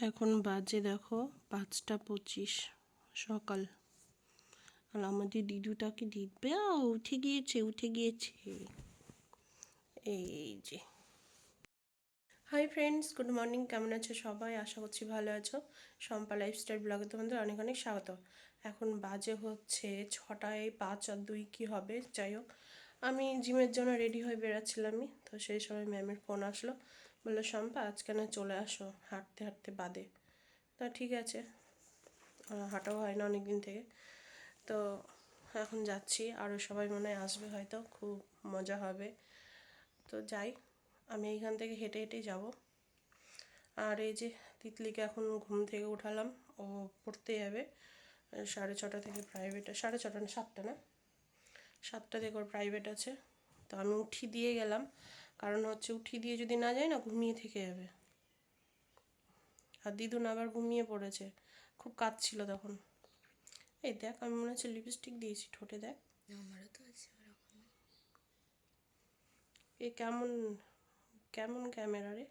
এখন বাজে দেখো পাঁচটা পঁচিশ, সকাল। আর আমাদের দিদুটাকে দিবে উঠে গিয়েছে উঠে গিয়েছে। এই যে। হাই ফ্রেন্ডস গুড মর্নিং কেমন আছো সবাই? আশা করছি ভালো আছো। শম্পা লাইফস্টাইল ব্লগে তোমাদের অনেক অনেক স্বাগত। এখন বাজে হচ্ছে ছটায় পাঁচ আর দুই কী হবে? যাই হোক, আমি জিমের জন্য রেডি হয়ে বেরাচ্ছিলামই তো সেই সময় ম্যামের ফোন আসলো। বলল, শম্পা আজকে না চলে আসো, হাঁটতে হাঁটতে বাদে। তা ঠিক আছে হাঁটাও হয় না অনেক দিন থেকে। তো এখন যাচ্ছি আরও সবাই মনে হয় আসবে হয়তো, খুব মজা হবে। তো যাই, আমি এইখান থেকে হেঁটে হেঁটেই যাব। আর এই যে তিতলিকে এখন ঘুম থেকে উঠালাম, ও পড়তে যাবে, সাড়ে ছটা থেকে প্রাইভেট সাড়ে ছটা না, সাতটা না? সাতটা থেকে ওর প্রাইভেট আছে। তো আমি উঠি দিয়ে গেলাম। কারণ হচ্ছে উঠি দিয়ে যদি না যাই না ঘুমিয়ে থেকে যাবে। আর দিদুন আবার ঘুমিয়ে পড়েছে। খুব কাঁদছিল তখন। এই দেখ আমি মনে হচ্ছে লিপস্টিক দিয়েছি ঠোঁটে দেখ। আমারও তো আছে এ কেমন কেমন ক্যামেরা রে?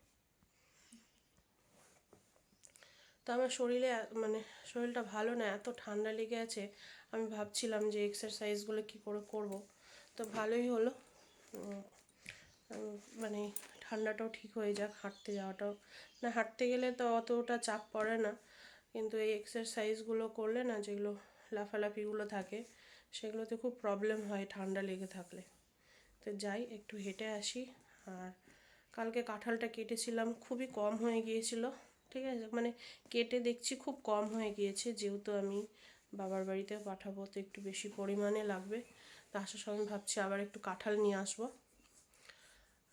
তো আমার শরীরে মানে শরীরটা ভালো না এত ঠান্ডা লেগে আছে। আমি ভাবছিলাম যে এক্সারসাইজগুলো কি করে করব। তো ভালোই হলো। মানে ঠান্ডাটাও ঠিক হয়ে যাক, হাঁটতে যাওয়াটাও। না, হাঁটতে গেলে তো অতটা চাপ পড়ে না, কিন্তু এই এক্সারসাইজগুলো করলে না, যেগুলো লাফালাফিগুলো থাকে, সেগুলোতে খুব প্রবলেম হয় ঠান্ডা লেগে থাকলে। তো যাই, একটু হেঁটে আসি। আর কালকে কাঁঠালটা কেটেছিলাম, খুবই কম হয়ে গিয়েছিল, ঠিক আছে? মানে কেটে দেখছি খুব কম হয়ে গিয়েছে, যেহেতু আমি বাবার বাড়িতে পাঠাবো, তো একটু বেশি পরিমাণে লাগবে। তো আসার সময় ভাবছি আবার একটু কাঁঠাল নিয়ে আসব।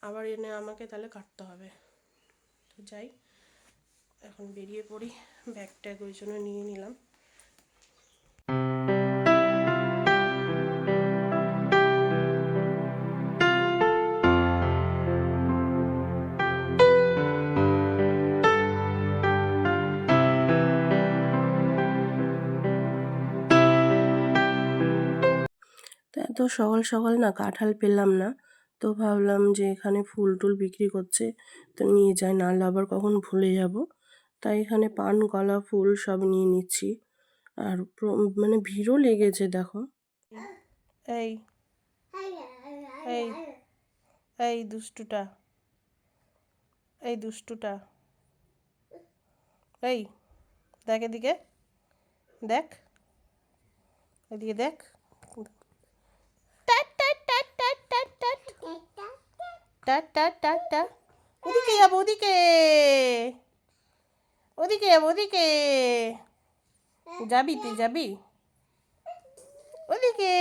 আবার এনে আমাকে তাহলে কাটতে হবে। তো যাই, এখন বেরিয়ে পড়ি ব্যাগ ট্যাগ ওই জন্য নিয়ে নিলাম। তো সকাল সকাল না কাঁঠাল পেলাম না। তো ভাবলাম যে এখানে ফুল টুল বিক্রি করছে, তো নিয়ে যাই, নাহলে আবার কখন ভুলে যাব। তাই এখানে পান, কলা, ফুল সব নিয়ে নিচ্ছি। আর মানে ভিড়ও লেগেছে, দেখো। এই এই এই দুষ্টুটা এই দুষ্টুটা, এই, দেখ এদিকে দেখ এদিকে দেখ টাট টাট টাট টাট টাট টাট টাট টাট টাট টাট ওদিকে যাব, ওদিকে। ওদিকে যাব, ওদিকে। যাবি তুই, যাবি। ওদিকে,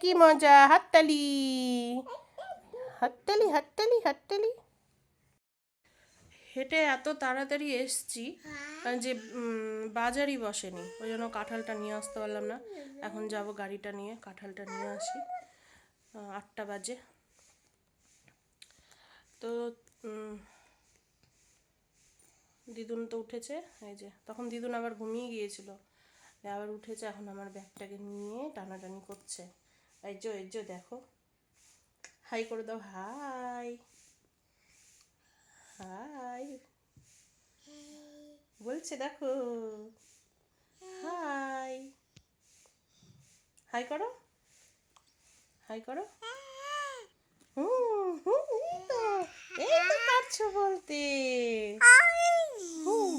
কি মজা, হাততালি। হাততালি হাততালি হাততালি। হেঁটে এত তাড়াতাড়ি এসছি যে বাজারই বসেনি। ওই জন্য কাঁঠালটা নিয়ে আসতে পারলাম না। এখন যাব গাড়িটা নিয়ে, কাঁঠালটা নিয়ে আসি। আটটা বাজে। তো দিদুন তো উঠেছে এই যে তখন দিদুন আবার ঘুমিয়ে গিয়েছিল। আবার উঠেছে এখন আমার ব্যাগটাকে নিয়ে টানাটানি করছে। এই যে এই যে দেখো। হাই করে দাও হাই। হাই। বলছে দেখো। হাই। হাই করো। হাই করো। হুম, হুম, এই তো পারছ বলতে।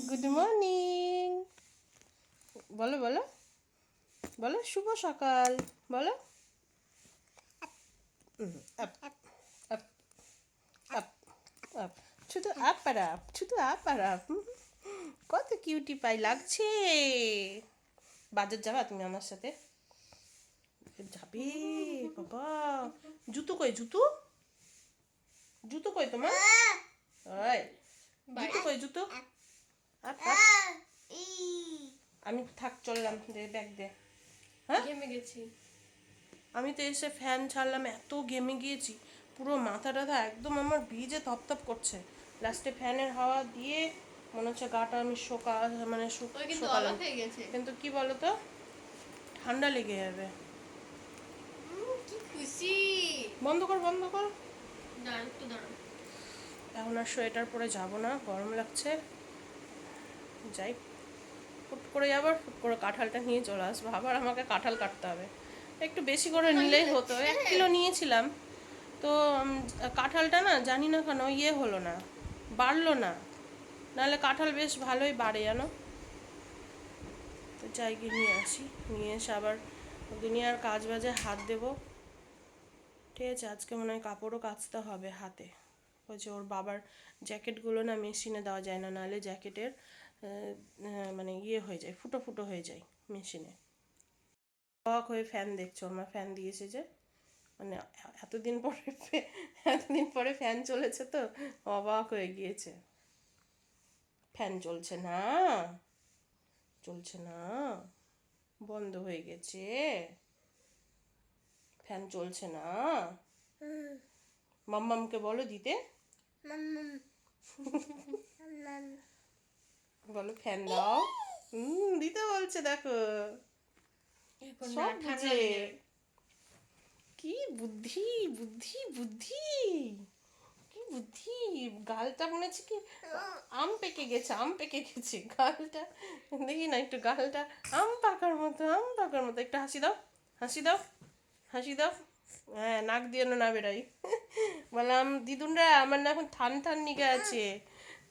গুড মর্নিং বলো বলো। বলো, শুভ সকাল। বলো। আপ আপ আপ শুধু আপ আর আপ, শুধু আপ আর আপ। কত কিউটি পাই লাগছে। বাজার যাবা তুমি আমার সাথে? যাবে, বাবা। জুতো কই, জুতো? জুতো কই তোমার? ওই জুতো কই জুতো। আমি থাক চললাম দে ব্যাগ দে। হ্যাঁ? ঘেমে গেছি। আমি তো এসে ফ্যান ছাড়লাম এত ঘেমে গিয়েছি। পুরো মাথা টাথা একদম আমার ভিজে তপতপ করছে। লাস্টে ফ্যানের হাওয়া দিয়ে মনে হচ্ছে গাটা আমি শোকা মানে শোকালাম। হয়ে গেছে। কিন্তু কি বলতো? ঠান্ডা লেগে যাবে। বন্ধ কর বন্ধ কর। এখন আর সোয়েটার পরে যাব না গরম লাগছে। যাই ফুট করে আবার ফুট করে কাঁঠালটা নিয়ে চলে আসব। আবার আমাকে কাঁঠাল কাটতে হবে। একটু বেশি করে নিলেই হতো এক কিলো নিয়েছিলাম। তো কাঁঠালটা না জানি না কেন ইয়ে হলো না বাড়লো না। নাহলে কাঁঠাল বেশ ভালোই বাড়ে জানো? তো যাই গিয়ে নিয়ে আসি। নিয়ে এসে আবার দুনিয়ার কাজ বাজে হাত দেবো। ঠিক আছে আজকে মনে হয় কাপড়ও কাচতে হবে হাতে। যে ওর বাবার জ্যাকেটগুলো না মেশিনে দেওয়া যায় না, নাহলে জ্যাকেটের মানে ইয়ে হয়ে যায়, ফুটো ফুটো হয়ে যায় মেশিনে। অবাক হয়ে ফ্যান দেখছ আমার ফ্যান দিয়েছে যে মানে এতদিন পরে এতদিন পরে ফ্যান চলেছে তো, অবাক হয়ে গিয়েছে। ফ্যান চলছে না চলছে না, বন্ধ হয়ে গেছে। ফ্যান চলছে না। মাম্মামকে বলো দিতে। বলো ফ্যান দাও। হুম দিতে বলছে দেখো। সব বুঝে। কি বুদ্ধি বুদ্ধি বুদ্ধি। কি বুদ্ধি। গালটা মনে হচ্ছে কি আম পেকে গেছে আম পেকে গেছে। গালটা দেখি না একটু গালটা আম পাকার মতো আম পাকার মতো। একটু হাসি দাও হাসি দাও। হাসি দাও হ্যাঁ নাক দিয়ে না বেড়াই বললাম দিদুনরা আমার না এখন থান ঠান নিকে আছে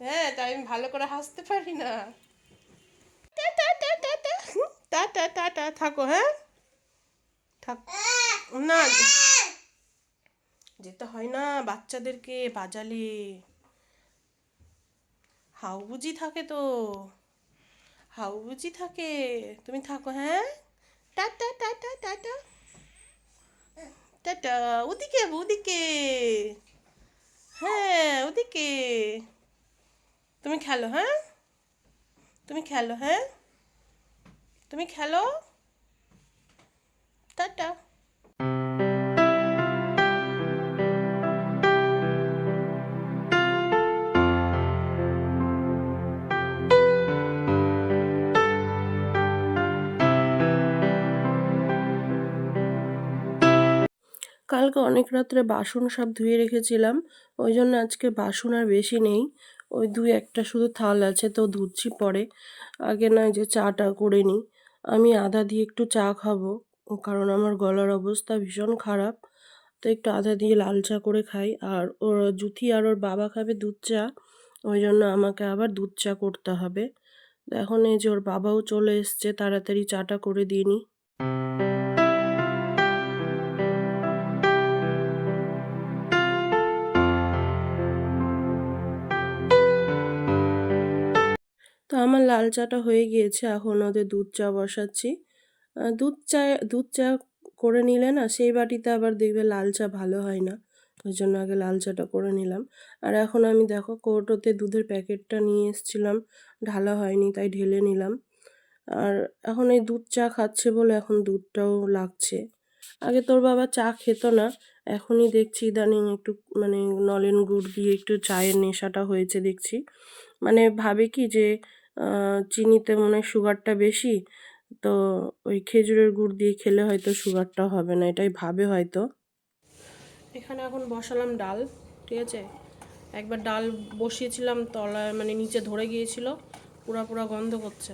হ্যাঁ তাই আমি ভালো করে হাসতে পারি না টা টা টা টা থাকো হ্যাঁ থাক না যেতে হয় না বাচ্চাদেরকে বাজালে হাউবুজি থাকে তো হাউবুজি থাকে তুমি থাকো হ্যাঁ টা টা টা টা টা টাটা ওদিকে ওদিকে হ্যাঁ ওদিকে তুমি খেলো হ্যাঁ তুমি খেলো হ্যাঁ তুমি খেলো টাটা কালকে অনেক রাত্রে বাসন সব ধুয়ে রেখেছিলাম, ওই জন্য আজকে বাসন আর বেশি নেই। ওই দুই একটা শুধু থাল আছে, তো ধুচ্ছি পরে। আগে নয় যে চাটা করে নিই। আমি আদা দিয়ে একটু চা খাব, কারণ আমার গলার অবস্থা ভীষণ খারাপ। তো একটু আদা দিয়ে লাল চা করে খাই, আর ওর জুথি আর ওর বাবা খাবে দুধ চা, ওই জন্য আমাকে আবার দুধ চা করতে হবে। এখন এই যে ওর বাবাও চলে এসছে, তাড়াতাড়ি চাটা করে দিয়ে নিই। তো আমার লাল চাটা হয়ে গিয়েছে, এখন ওদের দুধ চা বসাচ্ছি। দুধ চা দুধ চা করে নিলে না, সেই বাটিতে আবার দেখবে লাল চা ভালো হয় না। ওই জন্য আগে লাল চাটা করে নিলাম। আর এখন আমি দেখো কৌটোতে দুধের প্যাকেটটা নিয়ে এসেছিলাম, ঢালা হয়নি তাই ঢেলে নিলাম। আর এখন এই দুধ চা খাচ্ছে বলে এখন দুধটাও লাগছে। আগে তোর বাবা চা খেত না, এখনই দেখছি ইদানিং একটু মানে নলেন গুড় দিয়ে একটু চায়ের নেশাটা হয়েছে দেখছি। মানে ভাবে কি যে চিনিতে মনে হয় সুগারটা বেশি, তো ওই খেজুরের গুড় দিয়ে খেলে হয়তো সুগারটা হবে না, এটাই ভাবে হয়তো। এখানে এখন বসালাম ডাল, ঠিক আছে? একবার ডাল বসিয়েছিলাম, তলায় মানে নিচে ধরে গিয়েছিল, পুরা পুরা গন্ধ করছে।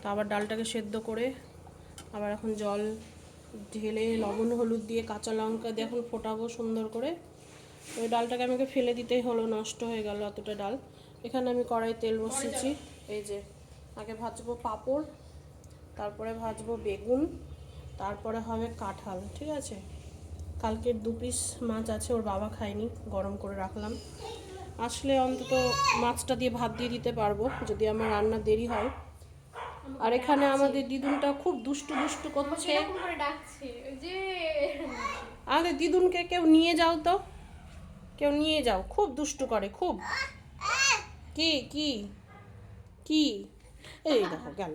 তো আবার ডালটাকে সেদ্ধ করে আবার এখন জল ঢেলে, লবণ, হলুদ দিয়ে কাঁচা লঙ্কা দিয়ে এখন ফোটাবো সুন্দর করে। ওই ডালটাকে আমাকে ফেলে দিতেই হলো, নষ্ট হয়ে গেল এতটা ডাল। এখানে আমি কড়াই তেল বসিয়েছি। এই যে আগে ভাজবো পাঁপড় তারপরে ভাজবো বেগুন তারপরে হবে কাঁঠাল ঠিক আছে? কালকের দু পিস মাছ আছে ওর বাবা খায়নি গরম করে রাখলাম। আসলে অন্তত মাছটা দিয়ে ভাত দিয়ে দিতে পারব যদি আমার রান্না দেরি হয়। আর এখানে আমাদের দিদুনটা খুব দুষ্টু দুষ্টু করছে। আমাদের দিদুনকে কেউ নিয়ে যাও তো। কেউ নিয়ে যাও খুব দুষ্টু করে খুব। কি কি? কি? এই দেখো গেল।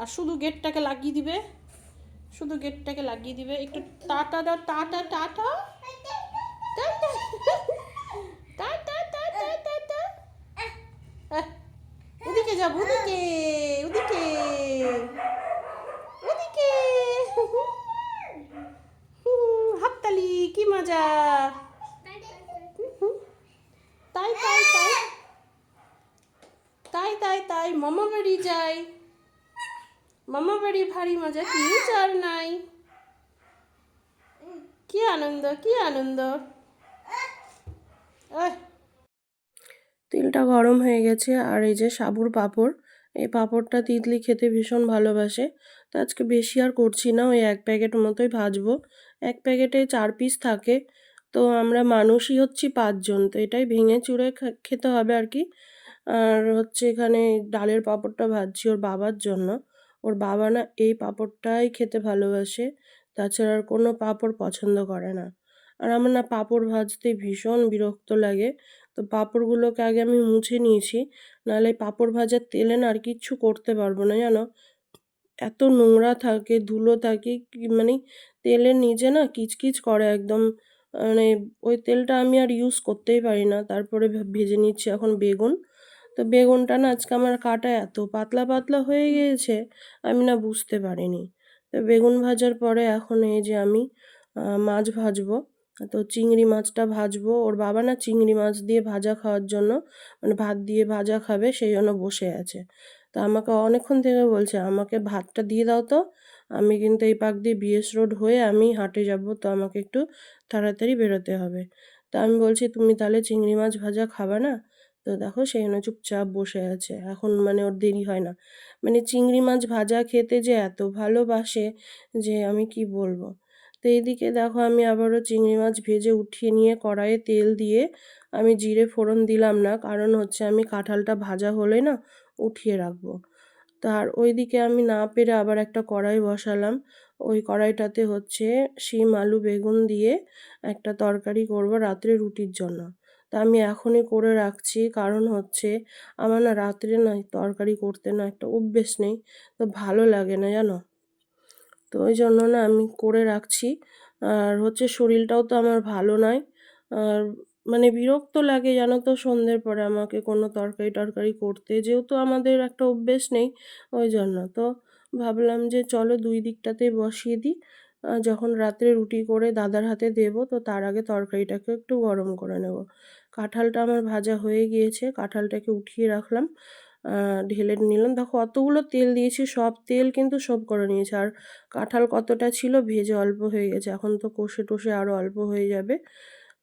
আর শুধু গেটটাকে লাগিয়ে দিবে। শুধু গেটটাকে লাগিয়ে দিবে। একটু টাটা দাও টাটা টাটা। ওদিকে যাব ওদিকে ওদিকে ওদিকে। হাততালি কি মজা। তাই তাই তাই। তাই তাই তাই, মামা বাড়ি যাই। মামা বাড়ি ভারী মজা কি চার নাই। কি আনন্দ কি আনন্দ। তেলটা গরম হয়ে গেছে, আর এই যে সাবুর পাঁপড়, এই পাঁপড়টা তিতলি খেতে ভীষণ ভালোবাসে। তো আজকে বেশি আর করছি না, ওই এক প্যাকেট মতোই ভাজবো। এক প্যাকেটে চার পিস থাকে, তো আমরা মানুষই হচ্ছি পাঁচজন, তো এটাই ভেঙে চুড়ে খেতে হবে আর কি। আর হচ্ছে এখানে ডালের পাঁপড়টা ভাজছি ওর বাবার জন্য। ওর বাবা না এই পাঁপড়টাই খেতে ভালোবাসে, তাছাড়া আর কোনো পাঁপড় পছন্দ করে না। আর আমার না পাঁপড় ভাজতে ভীষণ বিরক্ত লাগে। তো পাঁপড়গুলোকে আগে আমি মুছে নিয়েছি, নাহলে পাঁপড় ভাজার তেলে না আর কিচ্ছু করতে পারব না, জানো? এত নোংরা থাকে, ধুলো থাকে মানে তেলের নিচে না কিচকিচ করে একদম। মানে ওই তেলটা আমি আর ইউজ করতেই পারি না। তারপরে ভেজে নিচ্ছি এখন বেগুন। তো বেগুনটা না আজকে আমার কাটা এত পাতলা পাতলা হয়ে গিয়েছে, আমি না বুঝতে পারিনি। তো বেগুন ভাজার পরে এখন এই যে আমি মাছ ভাজবো। তো চিংড়ি মাছটা ভাজবো। ওর বাবা না চিংড়ি মাছ দিয়ে ভাজা খাওয়ার জন্য মানে ভাত দিয়ে ভাজা খাবে, সেই জন্য বসে আছে। তা আমাকে অনেকক্ষণ থেকে বলছে, আমাকে ভাতটা দিয়ে দাও তো। আমি কিন্তু এই পাক দিয়ে বিএস রোড হয়ে আমি হাটে যাব, তো আমাকে একটু তাড়াতাড়ি বেরোতে হবে। তা আমি বলছি, তুমি তাহলে চিংড়ি মাছ ভাজা খাবে না? তো দেখো সেই জন্য চুপচাপ বসে আছে। এখন মানে ওর দেরি হয় না। মানে চিংড়ি মাছ ভাজা খেতে যে এত ভালোবাসে যে আমি কি বলব? তো এইদিকে দেখো আমি আবারও চিংড়ি মাছ ভেজে উঠিয়ে নিয়ে কড়াইয়ে তেল দিয়ে আমি জিরে ফোড়ন দিলাম না। কারণ হচ্ছে আমি কাঁঠালটা ভাজা হলে না উঠিয়ে রাখব। তার ওইদিকে আমি না পেরে আবার একটা কড়াই বসালাম। ওই কড়াইটাতে হচ্ছে শিম, আলু, বেগুন দিয়ে একটা তরকারি করব রাত্রে রুটির জন্য। তা আমি এখনই করে রাখছি। কারণ হচ্ছে, আমার না রাত্রে না তরকারি করতে না একটা অভ্যেস নেই। তো ভালো লাগে না, জানো? তো ওই জন্য না আমি করে রাখছি। আর হচ্ছে শরীরটাও তো আমার ভালো নয় আর মানে বিরক্ত লাগে, জানো তো? সন্ধ্যের পরে আমাকে কোনো তরকারি টরকারি করতে যেহেতু আমাদের একটা অভ্যেস নেই, ওই জন্য। তো ভাবলাম যে চলো দুই দিকটাতেই বসিয়ে দিই। যখন রাত্রে রুটি করে দাদার হাতে দেবো, তো তার আগে তরকারিটাকে একটু গরম করে নেব। কাঁঠালটা আমার ভাজা হয়ে গিয়েছে, কাঁঠালটাকে উঠিয়ে রাখলাম ঢেলে নিলাম। দেখো, অতগুলো তেল দিয়েছি, সব তেল কিন্তু সব করে নিয়েছে। আর কাঁঠাল কতটা ছিল ভেজে অল্প হয়ে গেছে, এখন তো কষে টষে আরও অল্প হয়ে যাবে।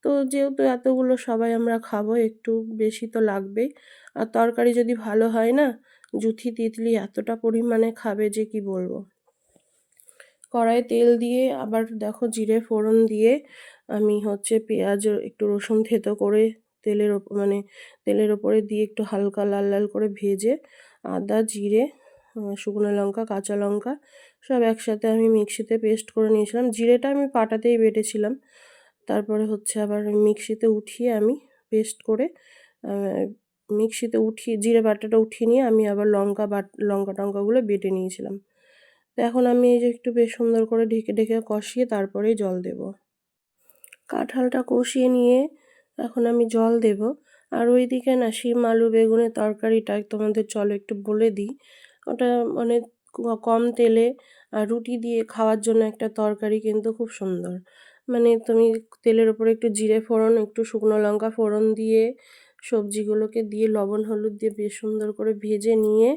তো যেহেতু এতগুলো সবাই আমরা খাব, একটু বেশি তো লাগবেই। আর তরকারি যদি ভালো হয় না, জুথি, তিতলি এতটা পরিমাণে খাবে যে কি বলব? কড়াইয়ে তেল দিয়ে, আবার দেখো জিরে ফোড়ন দিয়ে আমি হচ্ছে পেঁয়াজ, একটু রসুন থেতো করে তেলের মানে তেলের ওপরে দিয়ে একটু হালকা লাল লাল করে ভেজে আদা, জিরে শুকনো লঙ্কা, কাঁচা লঙ্কা সব একসাথে আমি মিক্সিতে পেস্ট করে নিয়েছিলাম। জিরেটা আমি পাটাতেই বেটেছিলাম। তারপরে হচ্ছে আবার মিক্সিতে উঠিয়ে আমি পেস্ট করে মিক্সিতে উঠিয়ে, জিরে বাটাটা উঠিয়ে নিয়ে আমি আবার লঙ্কা বাট, লঙ্কা টঙ্কাগুলো বেটে নিয়েছিলাম। এখন আমি এই যে একটু বেশ সুন্দর করে ঢেকে ঢেকে কষিয়ে তারপরেই জল দেব। কাঁঠালটা কষিয়ে নিয়ে এখন আমি জল দেব। আর ওইদিকে না শিম, আলু, বেগুনের তরকারিটা তোমাদের চলো একটু বলে দিই। ওটা মানে কম তেলে আর রুটি দিয়ে খাওয়ার জন্য একটা তরকারি কিন্তু খুব সুন্দর। মানে তুমি তেলের ওপরে একটু জিরে ফোড়ন, একটু শুকনো লঙ্কা ফোড়ন দিয়ে সবজিগুলোকে দিয়ে লবণ, হলুদ দিয়ে বেশ সুন্দর করে ভেজে নিয়ে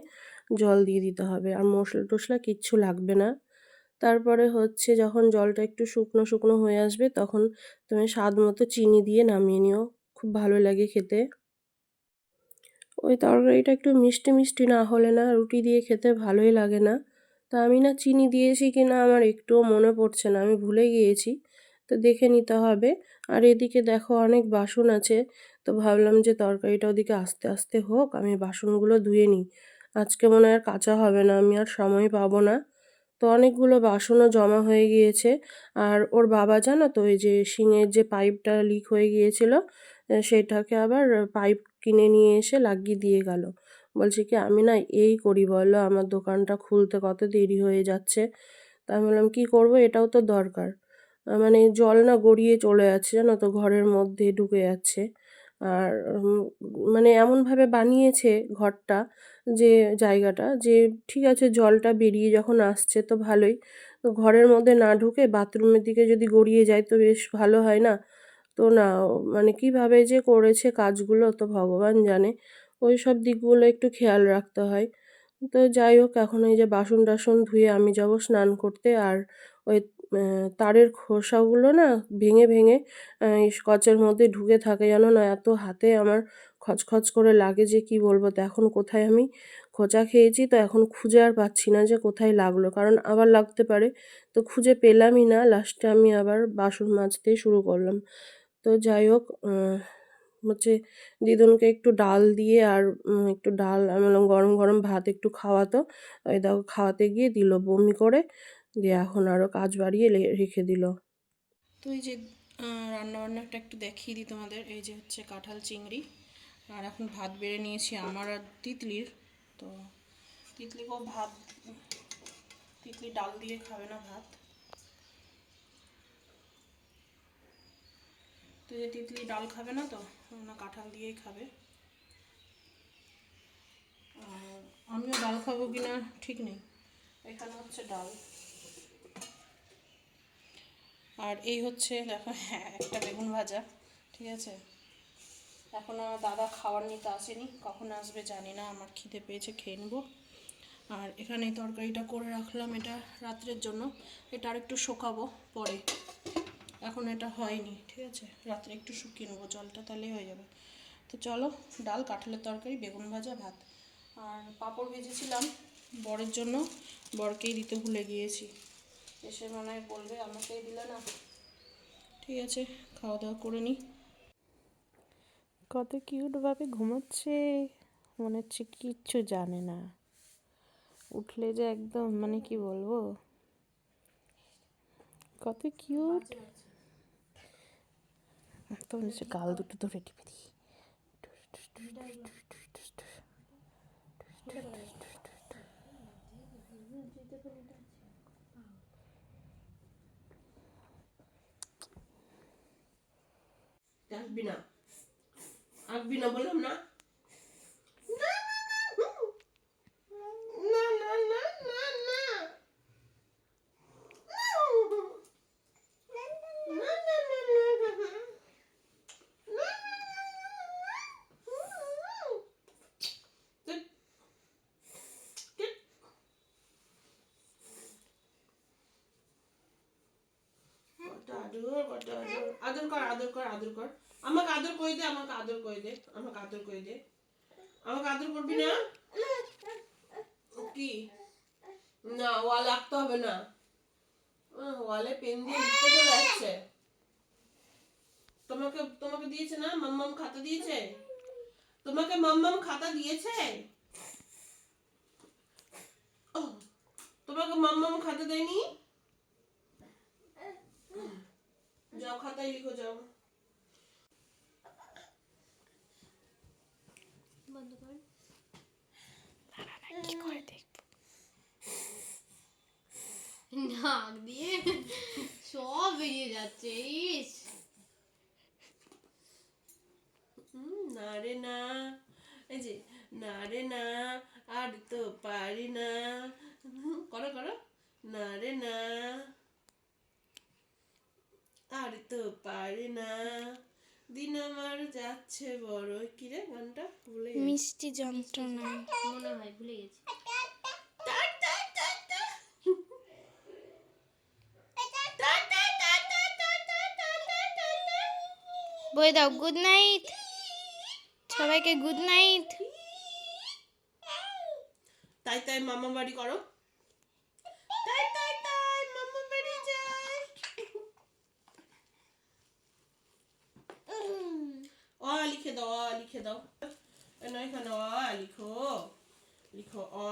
জল দিয়ে দিতে হবে। আর মশলা টশলা কিচ্ছু লাগবে না। তারপরে হচ্ছে যখন জলটা একটু শুকনো শুকনো হয়ে আসবে তখন তুমি স্বাদ মতো চিনি দিয়ে নামিয়ে নিও। খুব ভালো লাগে খেতে। ওই তরকারিটা একটু মিষ্টি মিষ্টি না হলে না রুটি দিয়ে খেতে ভালোই লাগে না। তা আমি না চিনি দিয়েছি কি না আমার একটুও মনে পড়ছে না, আমি ভুলে গিয়েছি। তো দেখে নিতে হবে। আর এদিকে দেখো অনেক বাসন আছে। তো ভাবলাম যে তরকারিটা ওদিকে আস্তে আস্তে হোক, আমি বাসনগুলো ধুয়ে নিই। আজকে মনে হয় কাঁচা হবে না, আমি আর সময় পাবো না। তো অনেকগুলো বাসনও জমা হয়ে গিয়েছে। আর ওর বাবা জানো তো, ওই যে শিঙের যে পাইপটা লিক হয়ে গিয়েছিল সেটাকে আবার পাইপ কিনে নিয়ে এসে লাগিয়ে দিয়ে গেল। বলছে কি, আমি না এই করি, বলো আমার দোকানটা খুলতে কত দেরি হয়ে যাচ্ছে। তা আমি বললাম, কী করব? এটাও তো দরকার। মানে জল না গড়িয়ে চলে যাচ্ছে, জানো তো, ঘরের মধ্যে ঢুকে যাচ্ছে। আর মানে এমনভাবে বানিয়েছে ঘরটা যে জায়গাটা যে ঠিক আছে জলটা বেরিয়ে যখন আসছে তো ভালোই। তো ঘরের মধ্যে না ঢুকে বাথরুমের দিকে যদি গড়িয়ে যায় তো বেশ ভালো হয় না? তো না মানে কীভাবে যে করেছে কাজগুলো তো ভগবান জানে। ওই সব দিকগুলো একটু খেয়াল রাখতে হয়। তো যাই হোক, এখন এই যে বাসন টাসন ধুয়ে আমি যাব স্নান করতে আর ওই তারের খোসাগুলো না ভেঙে ভেঙে স্কচের মধ্যে ঢুকে থাকে জানো না, এত হাতে আমার খচখচ করে লাগে যে কি বলব? তো এখন কোথায় আমি খোঁচা খেয়েছি? তো এখন খুঁজে আর পাচ্ছি না যে কোথায় লাগল। কারণ আবার লাগতে পারে। তো খুঁজে পেলামই না। লাস্টে আমি আবার বাসন মাজতেই শুরু করলাম। তো যাই হোক হচ্ছে দিদুনকে একটু ডাল দিয়ে আর একটু ডাল, আমি বললাম গরম গরম ভাত একটু খাওয়াতো ওই দেখো, খাওয়াতে গিয়ে দিল বমি করে। দিয়ে এখন আরও কাজ বাড়িয়ে রেখে দিল। তো এই যে রান্না বান্নাটা একটু দেখিয়ে দিই তোমাদের। এই যে হচ্ছে কাঁঠাল চিংড়ি। আর এখন ভাত বেড়ে নিয়েছি আমার আর তিতলির। তো তিতলিকেও ভাত, তিতলি ডাল দিয়ে খাবে না ভাত। তো যে তিতলি ডাল খাবে না তো, না কাঁঠাল দিয়েই খাবে। আমিও ডাল খাব কিনা ঠিক নেই। এখানে হচ্ছে ডাল। আর এই হচ্ছে, দেখো হ্যাঁ একটা বেগুন ভাজা, ঠিক আছে? এখন আমার দাদা খাবার নিতে আসেনি, কখন আসবে জানি না, আমার খিদে পেয়েছে, খেয়ে নেব। আর এখানে তরকারিটা করে রাখলাম এটা রাত্রের জন্য। এটা আর একটু শোকাবো পরে। এখন এটা হয়নি, ঠিক আছে? রাত্রে একটু শুকিয়ে নেব, জলটা তাহলেই হয়ে যাবে। তো চলো, ডাল, কাঁঠালের তরকারি, বেগুন ভাজা, ভাত। আর পাঁপড় ভেজেছিলাম বরের জন্য, বরকেই দিতে ভুলে গিয়েছি। এসে মনে হয় বলবে আমাকেই দিলে না। ঠিক আছে খাওয়া দাওয়া করে নিই কত কিউটভাবে ঘুমাচ্ছে মনে হচ্ছে কিচ্ছু জানে না। উঠলে যে একদম মানে কি বলব? কত কিউট তো নিচে গাল দুটো ধরে টিপে দিই। আসবি না। আসবি না বললাম না না না না না আদর কর আদর কর আদর কর আমাকে আদর করে দে আমাকে আদর করে দে আমাকে আদর করে দে আমাকে আদর করবি না কি না ওয়াল আঁকতে হবে না আহ, ওয়ালে তোমাকে তোমাকে দিয়েছে না? মাম্মাম খাতা দিয়েছে? তোমাকে মাম্মাম খাতা দিয়েছে? তোমাকে মাম্মাম খাতা দেয়নি? যাও, খাতায় লিখো, যাও। বন্ধ কর। নাক দিয়ে সব বেরিয়ে যাচ্ছে ইস। না রে না। এই যে না রে না আর তো পারি না। করো করো। না রে না আর তো পারি না। দিন আমার যাচ্ছে বড়। কি রে গানটা? ভুলে। মিষ্টি যন্ত্রণা। মনে হয় ভুলে গেছি। বই দাও গুড নাইট সবাইকে গুড নাইট তাই তাই মামা বাড়ি করো। তাই তাই লিখে দাও লিখে দাও। এখানে অ, লিখো লিখো অ।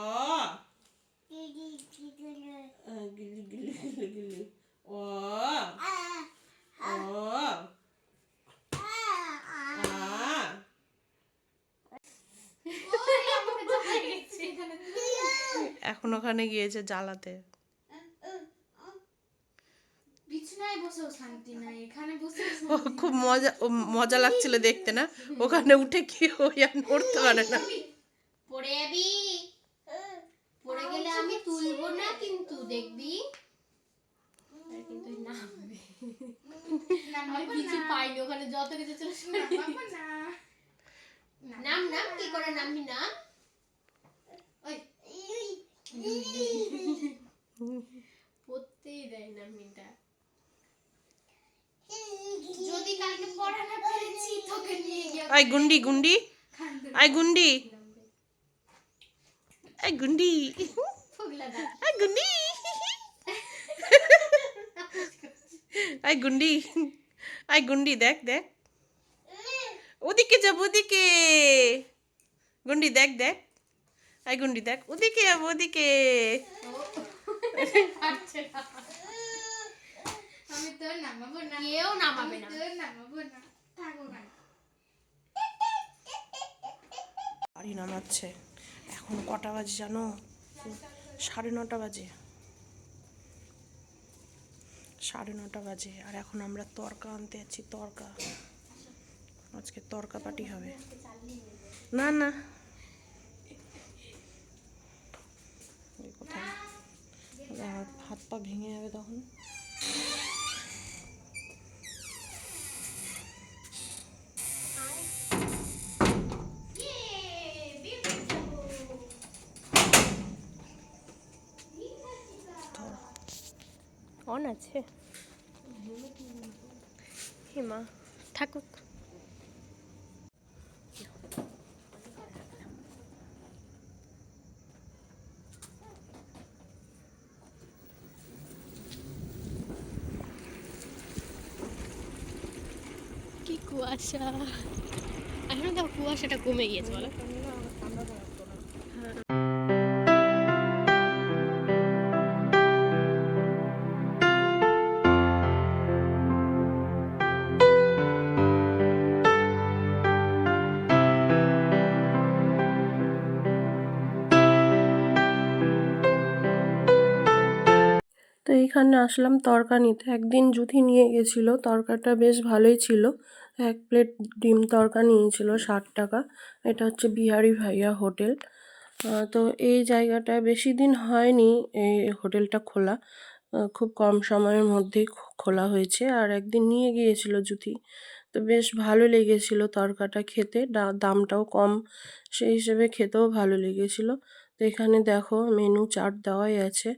এখন ওখানে গিয়েছে জ্বালাতে। ও খুব মজা ও মজা লাগছিল দেখতে না? ওখানে উঠে কি ওই আর নড়তে পারে না। পড়ে যাবি পড়ে গেলে আমি তুলবো না কিন্তু দেখবি? কিন্তু আমি কিছু পাইনি ওখানে যত কিছু ছিল নাম নাম কি করে নামবি নাম পড়তেই দেয় না মেয়েটা। যদি কালকে পড়া না পেরেছি তোকে নিয়ে গিয়ে আই গুন্ডি গুন্ডি। আই গুন্ডি। আই গুন্ডি। আই গুন্ডি। আই গুন্ডি। আই গুন্ডি দেখ দেখ। ওদিকে যাব ওদিকে। গুন্ডি দেখ দেখ। আই গুন্ডি দেখ ওদিকে যাব ওদিকে আমি তোর নামাবো না। কেউ নামাবে না। তোর নামাবো না। থাকো ওখানে বাড়ি নামাচ্ছে। এখন কটা বাজে জানো? সাড়ে নটা বাজে। সাড়ে নটা বাজে। আর এখন আমরা তরকা আনতে যাচ্ছি তরকা। আজকে তরকা পাটি হবে। না না। কোথায় আর হাত পা ভেঙে যাবে তখন। অন আছে। হিমা থাকুক। কুয়াশা এখন তো কুয়াশাটা কমে গিয়েছে বলো। আসলাম তরকা নিতে। একদিন জুথি নিয়ে গেছিল, তরকাটা বেশ ভালোই ছিল। এক প্লেট ডিম তরকা নিয়েছিল ষাট টাকা। এটা হচ্ছে বিহারি ভাইয়া হোটেল। তো এই জায়গাটা বেশি দিন হয়নি এই হোটেলটা খোলা। খুব কম সময়ের মধ্যেই খোলা হয়েছে। আর একদিন নিয়ে গিয়েছিল জুথি। তো বেশ ভালো লেগেছিল তরকাটা খেতে। দামটাও কম, সেই হিসেবে খেতেও ভালো লেগেছিল। তো এখানে দেখো, মেনু চার্ট দেওয়াই আছে।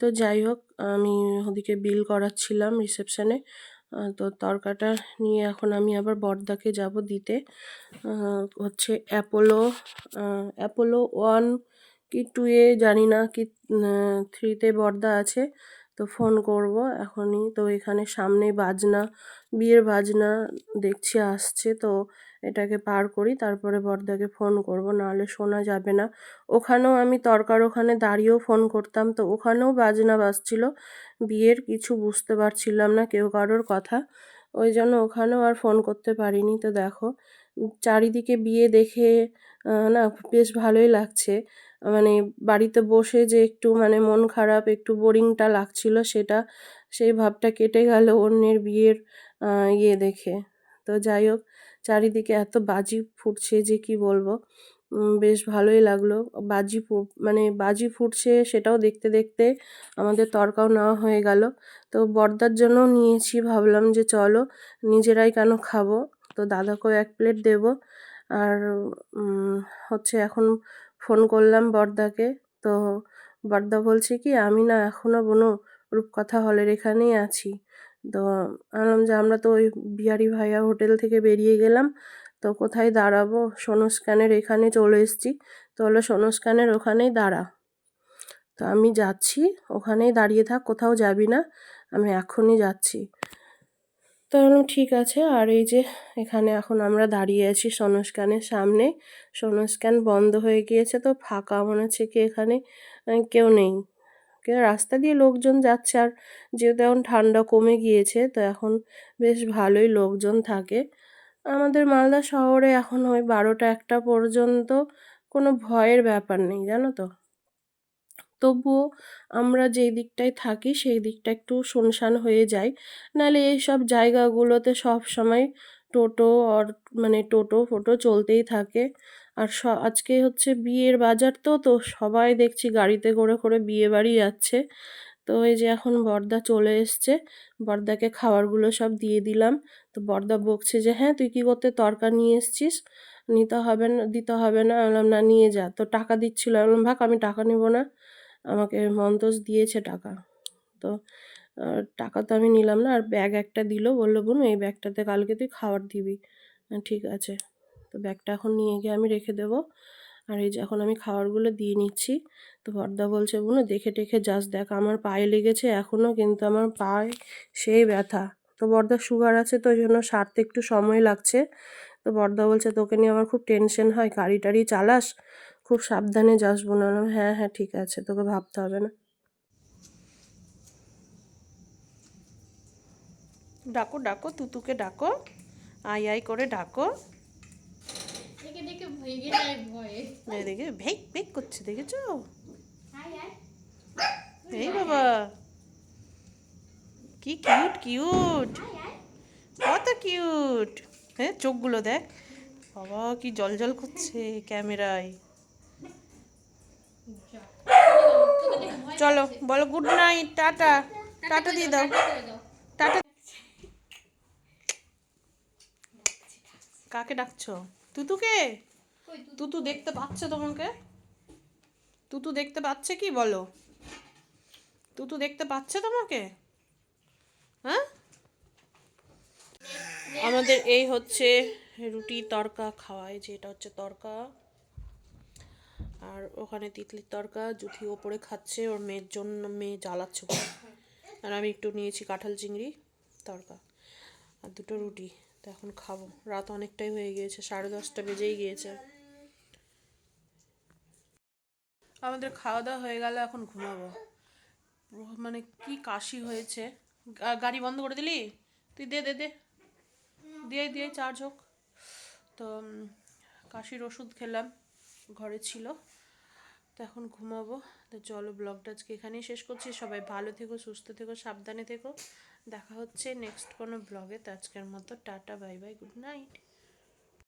তো যাই হোক, আমি ওদিকে বিল করাচ্ছিলাম রিসেপশনে তো তরকাটা নিয়ে এখন আমি আবার বড়দাকে যাব দিতে। হচ্ছে অ্যাপোলো অ্যাপোলো ওয়ান কি টু এ জানি না কি থ্রিতে বর্দা আছে, তো ফোন করব এখনই। তো এখানে সামনে বাজনা, বিয়ের বাজনা দেখছি, আসছে। তো এটাকে পার করি, তারপরে বর্দাকে ফোন করব, নাহলে শোনা যাবে না। ওখানেও আমি তরকার ওখানে দাঁড়িয়েও ফোন করতাম, তো ওখানেও বাজনা বাজছিল। বিয়ের কিছু বুঝতে পারছিলাম না কেউ কারোর কথা। ওই জন্য ওখানেও আর ফোন করতে পারিনি। তো দেখো, চারিদিকে বিয়ে দেখে না বেশ ভালোই লাগছে। মানে বাড়িতে বসে যে একটু মানে মন খারাপ, একটু বোরিংটা লাগছিল সেটা, সেই ভাবটা কেটে গেল অন্যের বিয়ের ইয়ে দেখে। তো যাই হোক চারিদিকে এত বাজি ফুটছে যে কি বলব? বেশ ভালোই লাগল। বাজি মানে বাজি ফুটছে সেটাও দেখতে দেখতে আমাদের তরকাও নেওয়া হয়ে গেল। তো বর্দার জন্য নিয়েছি, ভাবলাম যে চলো নিজেরাই কেন খাব? তো দাদাকেও এক প্লেট দেবো। আর হচ্ছে এখন ফোন করলাম বর্দাকে। তো বর্দা বলছে কি, আমি না এখনও বোনো রূপকথা হলের এখানেই আছি। তো বললাম যে আমরা তো ওই বিহারি ভাইয়া হোটেল থেকে বেরিয়ে গেলাম। তো কোথায় দাঁড়াবো? সোনো স্ক্যানের এখানে চলে এসেছি। তো হলো সোনো স্ক্যানের ওখানেই দাঁড়া। তো আমি যাচ্ছি। ওখানেই দাঁড়িয়ে থাক, কোথাও যাবি না। আমি এখনই যাচ্ছি। তো ঠিক আছে। আর এই যে এখানে এখন আমরা দাঁড়িয়ে আছি সোনো স্ক্যানের সামনে। সোনো স্ক্যান বন্ধ হয়ে গিয়েছে তো ফাঁকা মনে হচ্ছে কি এখানে কেউ নেই। রাস্তা দিয়ে লোকজন যাচ্ছে আর যেহেতু এখন ঠান্ডা কমে গিয়েছে, তো এখন বেশ ভালোই লোকজন থাকে। আমাদের মালদা শহরে এখন ওই বারোটা একটা পর্যন্ত কোনো ভয়ের ব্যাপার নেই, জানো তো? তবুও আমরা যেই দিকটায় থাকি সেই দিকটা একটু শুনশান হয়ে যায়। নাহলে এইসব জায়গাগুলোতে সব সময় টোটো আর মানে টোটো ফোটো চলতেই থাকে। আর স, আজকে হচ্ছে বিয়ের বাজার তো তো সবাই দেখছি গাড়িতে করে করে বিয়ে বাড়ি যাচ্ছে। তো এই যে এখন বর্দা চলে এসছে, বর্দাকে খাবারগুলো সব দিয়ে দিলাম। তো বর্দা বকছে যে হ্যাঁ তুই কী করতে তরকা নিয়ে এসছিস? নিতে হবে না, দিতে হবে না। বললাম, না, নিয়ে যা। তো টাকা দিচ্ছিল। বললাম, ভাগ, আমি টাকা নেব না। আমাকে মন্তোষ দিয়েছে টাকা। তো টাকা তো আমি নিলাম না। আর ব্যাগ একটা দিল। বলল, বোন, এই ব্যাগটাতে কালকে তুই খাবার দিবি। ঠিক আছে। তো ব্যাগটা এখন নিয়ে গিয়ে আমি রেখে দেবো। আর এই যে এখন আমি খাবারগুলো দিয়ে নিচ্ছি। তো বর্দা বলছে, বোন, দেখে টেখে যাস, দেখ আমার পায়ে লেগেছে এখনও কিন্তু আমার পায়ে সেই ব্যথা। তো বর্দা সুগার আছে, তো ওই জন্য সারতে একটু সময় লাগছে। তো বর্দা বলছে, তোকে নিয়ে আমার খুব টেনশন হয়, গাড়ি টাড়ি চালাস, খুব সাবধানে যাস বোন। হ্যাঁ হ্যাঁ ঠিক আছে, তোকে ভাবতে হবে না। ডাকো ডাকো, তুতুকে ডাকো, আই আই করে ডাকো। দেখে ভেক ভেক করছে দেখেছ? এই বাবা। কি কিউট কিউট। কত কিউট। হ্যাঁ চোখগুলো দেখ। বাবা কি জল জল করছে ক্যামেরায়। চলো বলো গুড নাইট টাটা। টাটা দিয়ে দাও। টাটা। কাকে ডাকছো? তুতুকে? তুতু দেখতে পাচ্ছে তোমাকে? তুতু দেখতে পাচ্ছে কি বলো? তুতু দেখতে পাচ্ছে তোমাকে? হ্যাঁ? আমাদের এই হচ্ছে রুটি তরকা খাওয়ায় যে এটা হচ্ছে তরকা। আর ওখানে তিতলির তরকা, জুথি ওপরে খাচ্ছে, ওর মেয়ের জন্য, মেয়ে জ্বালাচ্ছে আর আমি একটু নিয়েছি কাঁঠাল চিংড়ি, তরকা। আর দুটো রুটি, তো এখন খাব। রাত অনেকটাই হয়ে গিয়েছে, সাড়ে দশটা বেজেই গিয়েছে। আমাদের খাওয়া দাওয়া হয়ে গেল, এখন ঘুমাবো। মানে কি কাশি হয়েছে। গাড়ি বন্ধ করে দিলি? তুই দে দে দে। দিয়ে দিয়ে চার্জ হোক। তো কাশির ওষুধ খেলাম, ঘরে ছিল। তো এখন ঘুমাবো। তো চলো ব্লগটা আজকে এখানেই শেষ করছি। সবাই ভালো থেকো, সুস্থ থেকো, সাবধানে থেকো। দেখা হচ্ছে নেক্সট কোনো ব্লগে। তো আজকের মতো tata bye bye good night